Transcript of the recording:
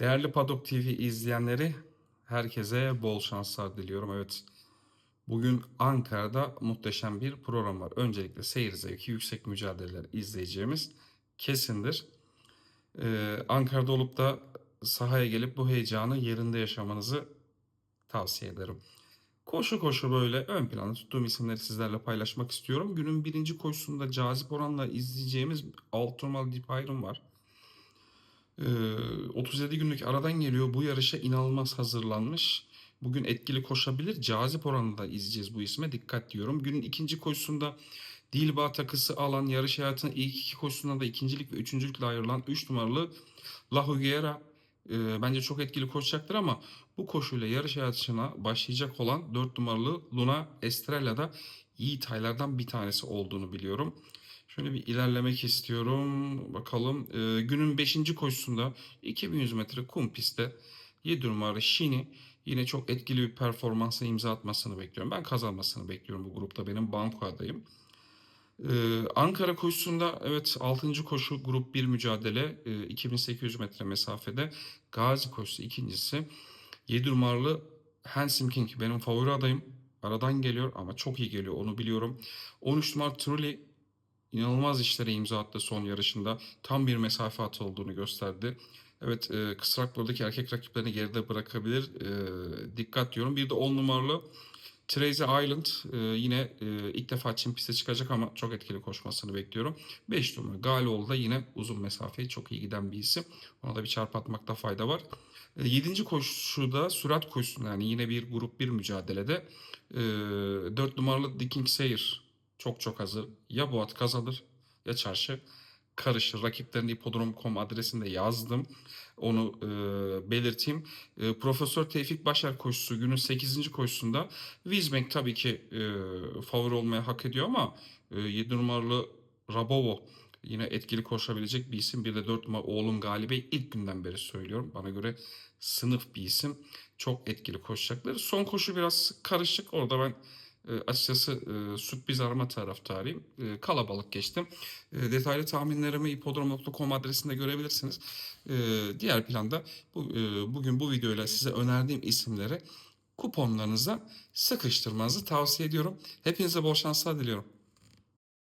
Değerli Padok TV izleyenleri, herkese bol şanslar diliyorum. Evet, bugün Ankara'da muhteşem bir program var. Öncelikle seyir zevki yüksek mücadeleler izleyeceğimiz kesindir. Ee, Ankara'da olup da sahaya gelip bu heyecanı yerinde yaşamanızı tavsiye ederim. Koşu koşu böyle ön planda tuttuğum isimleri sizlerle paylaşmak istiyorum. Günün birinci koşusunda cazip oranla izleyeceğimiz Altınormal Deep Iron var. Ee, 37 günlük aradan geliyor. Bu yarışa inanılmaz hazırlanmış. Bugün etkili koşabilir. Cazip oranında izleyeceğiz bu isme. Dikkat diyorum. Günün ikinci koşusunda Dilba takısı alan yarış hayatının ilk iki koşusunda da ikincilik ve üçüncülükle ayrılan 3 numaralı La Huguera e, bence çok etkili koşacaktır ama bu koşuyla yarış hayatına başlayacak olan 4 numaralı Luna Estrella da iyi taylardan bir tanesi olduğunu biliyorum. Şöyle bir ilerlemek istiyorum. Bakalım. Ee, günün 5. koşusunda 2100 metre kum pistte 7 numaralı Şini yine çok etkili bir performansa imza atmasını bekliyorum. Ben kazanmasını bekliyorum bu grupta. Benim banko adayım. Ee, Ankara koşusunda evet 6. koşu grup 1 mücadele e, 2800 metre mesafede Gazi koşusu ikincisi 7 numaralı Handsome King benim favori adayım. Aradan geliyor ama çok iyi geliyor onu biliyorum. 13 numaralı Trulli inanılmaz işlere imza attı son yarışında. Tam bir mesafe atı olduğunu gösterdi. Evet e, kısrak buradaki erkek rakiplerini geride bırakabilir. E, dikkat diyorum. Bir de 10 numaralı Tracy Island e, yine e, ilk defa Çin piste çıkacak ama çok etkili koşmasını bekliyorum. 5 numara Galoğlu da yine uzun mesafeyi çok iyi giden bir isim. Ona da bir çarp atmakta fayda var. 7. koşuda sürat koşusunda yani yine bir grup bir mücadelede e, 4 numaralı Diking Sayer çok çok hazır. Ya bu at kazanır ya çarşı karışır. Rakiplerin ipodrom.com adresinde yazdım. Onu e, belirteyim. E, Profesör Tevfik Başar koşusu günün 8. koşusunda Wizbank tabii ki e, favori olmaya hak ediyor ama e, 7 numaralı Rabovo yine etkili koşabilecek bir isim. Bir de 4 numara oğlum Galibey ilk günden beri söylüyorum. Bana göre sınıf bir isim. Çok etkili koşacaklar. Son koşu biraz karışık. Orada ben e, açıkçası e, sürpriz arama taraftarıyım. E, kalabalık geçtim. E, detaylı tahminlerimi ipodrom.com adresinde görebilirsiniz. E, diğer planda bu, e, bugün bu videoyla size önerdiğim isimleri kuponlarınıza sıkıştırmanızı tavsiye ediyorum. Hepinize bol şanslar diliyorum.